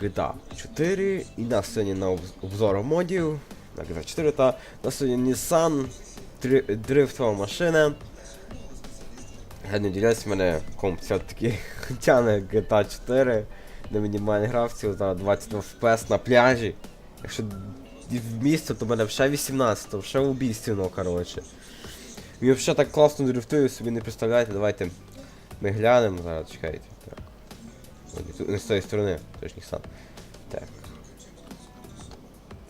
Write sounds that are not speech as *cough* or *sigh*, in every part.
GTA 4 і нас сьогодні на обзору модів на GTA 4 та на сьогодні Nissan дрифтова машина. Я не діляюсь, мене комп все-таки *laughs* тяне GTA 4 на мінімальній графіці, за 20 FPS на пляжі. Якщо в місто, то в мене вже 18, то вже убійственно, коротше. Він взагалі так класно дрифтує, собі не представляєте, давайте ми глянемо зараз, чекайте. Ой, не Не з тої сторони, ж Nissan. Так.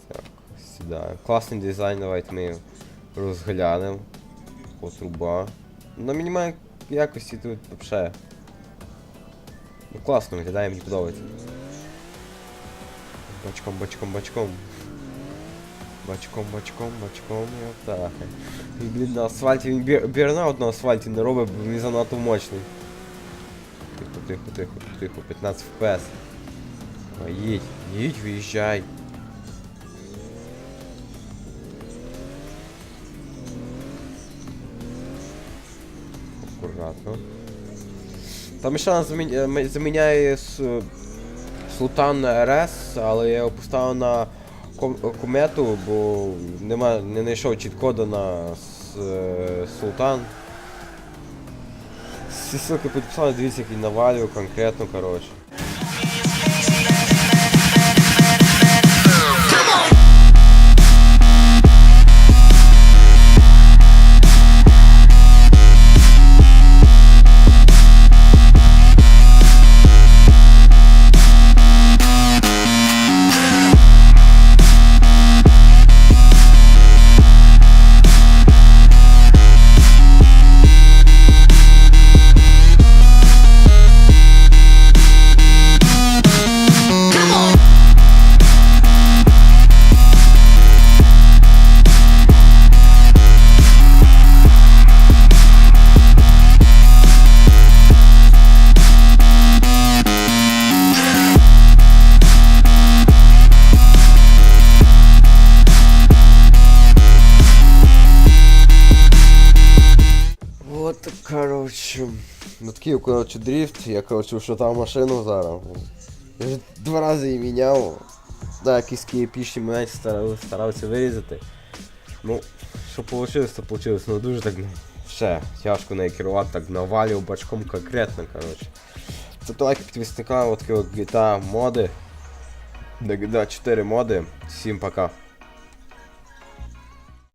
Так, сідаємо. Класний дизайн, давайте ми його розглянемо. Труба. На мінімальній якості тут взагалі. Ну класно виглядає, мені подобається. Бачком, бачком, бачком. Бачком, бачком, бачком, і отак. І, блін, на асфальті він бір- бірнаут на асфальті не робить, бо занадто мощний. Тихо, тихо, тихо, тихо, 15 FPS. А, їдь, їдь, виїжджай. Аккуратно. Там ще нас замі- е, заміняє с- Султан РС, але я його поставив на комету, бо нема, не знайшов чіт-коду на е, Султан. Всі ссылки підписали, дивіться, який навалюю конкретно, коротше. Вот, короче. Ну такий, короче, дрифт. Я, короче, ушатав машину зараз. Я вже два рази її міняв. Да, якісь епічні моменти старав, старався вирізати. Ну, що вийшло, то вийшло. Ну дуже так ще тяжко нею керувати, так навалював бачком конкретно, короче. Це лайки підписника, от такі от GTA моди. GTA 4 моди. Всім пока.